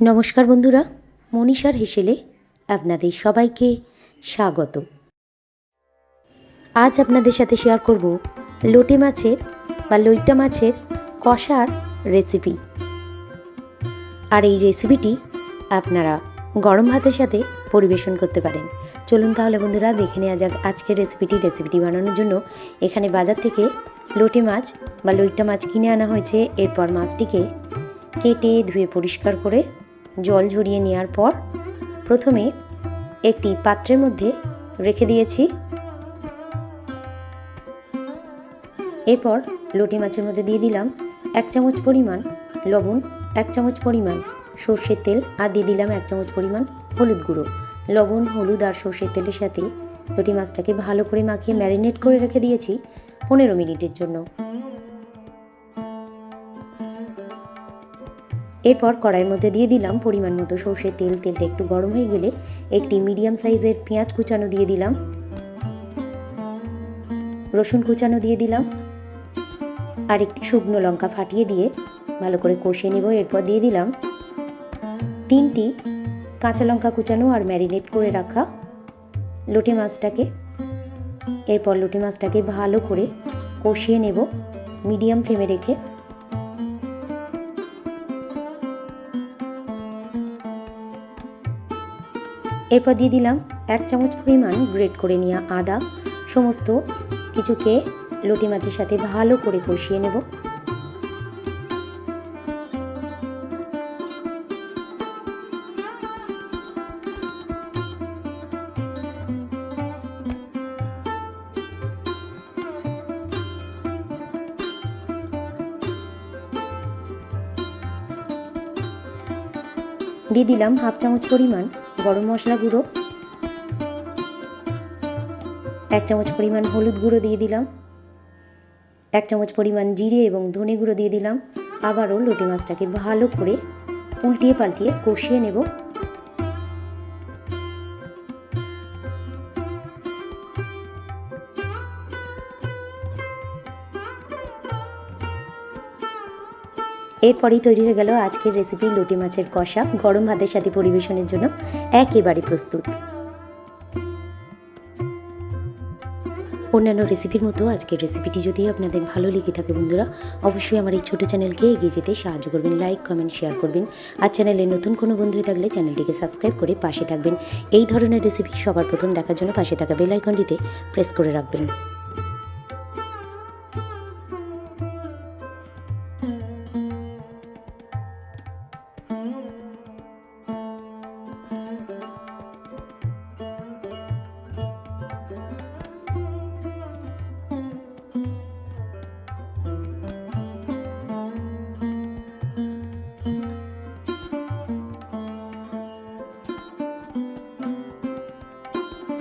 নমস্কার বন্ধুরা, মনীষার হেসেলে আপনাদের সবাইকে স্বাগত। আজ আপনাদের সাথে শেয়ার করব লোটে মাছের বা লইটা মাছের কষার রেসিপি আর এই রেসিপিটি আপনারা গরম ভাতের সাথে পরিবেশন করতে পারেন। চলুন তাহলে বন্ধুরা, দেখে নেওয়া যাক আজকের রেসিপিটি রেসিপিটি বানানোর জন্য এখানে বাজার থেকে লোটে মাছ বা লইটা মাছ কিনে আনা হয়েছে। এরপর মাছটিকে কেটে ধুয়ে পরিষ্কার করে জল ঝরিয়ে নেওয়ার পর প্রথমে একটি পাত্রের মধ্যে রেখে দিয়েছি। এরপর লটি মাছের মধ্যে দিয়ে দিলাম এক চামচ পরিমাণ লবণ, এক চামচ পরিমাণ সর্ষের তেল আর দিয়ে দিলাম এক চামচ পরিমাণ হলুদ গুঁড়ো। লবণ, হলুদ আর সর্ষের তেলের সাথে লটি মাছটাকে ভালো করে মাখিয়ে ম্যারিনেট করে রেখে দিয়েছি পনেরো মিনিটের জন্য। এরপর কড়াইয়ের মধ্যে দিয়ে দিলাম পরিমাণ মতো সর্ষের তেল। তেলটা একটু গরম হয়ে গেলে একটি মিডিয়াম সাইজের পেঁয়াজ কুচানো দিয়ে দিলাম। রসুন কুচানো দিয়ে দিলাম। আর একটি শুকনো লঙ্কা ফাটিয়ে দিয়ে ভালো করে কষিয়ে নেব। এরপর দিয়ে দিলাম তিনটি কাঁচা লঙ্কা কুচানো আর ম্যারিনেট করে রাখা লোটে মাছটাকে। এরপর লোটে মাছটাকে ভালো করে কষিয়ে নেব। মিডিয়াম ফ্লেমে রেখে এরপর দিয়ে দিলাম এক চামচ পরিমাণ গ্রেট করে নেওয়া আদা, সমস্ত কিছুকে লটি মাছের সাথে ভালো করে কষিয়ে নেব। দিয়ে দিলাম হাফ চামচ পরিমাণ গরম মশলা গুঁড়ো। এক চামচ পরিমাণ হলুদ গুঁড়ো দিয়ে দিলাম। এক চামচ পরিমাণ জিরে এবং ধনে গুঁড়ো দিয়ে দিলাম। আবারও লোটে মাছটাকে ভালো করে উল্টিয়ে পাল্টিয়ে কষিয়ে নেব। এরপরেই তৈরি হয়ে গেল আজকের রেসিপি লুটি মাছের কষা, গরম ভাতের সাথে পরিবেশনের জন্য একেবারে প্রস্তুত। অন্যান্য রেসিপির মতো আজকের রেসিপিটি যদি আপনাদের ভালো লেগে থাকে বন্ধুরা, অবশ্যই আমার এই ছোটো চ্যানেলকে এগিয়ে যেতে সাহায্য করবেন লাইক কমেন্ট শেয়ার করবেন। আর চ্যানেলে নতুন কোনো বন্ধু হয়ে থাকলে চ্যানেলটিকে সাবস্ক্রাইব করে পাশে থাকবেন। এই ধরনের রেসিপি সবার প্রথম দেখার জন্য পাশে থাকা বেল আইকনটিতে প্রেস করে রাখবেন।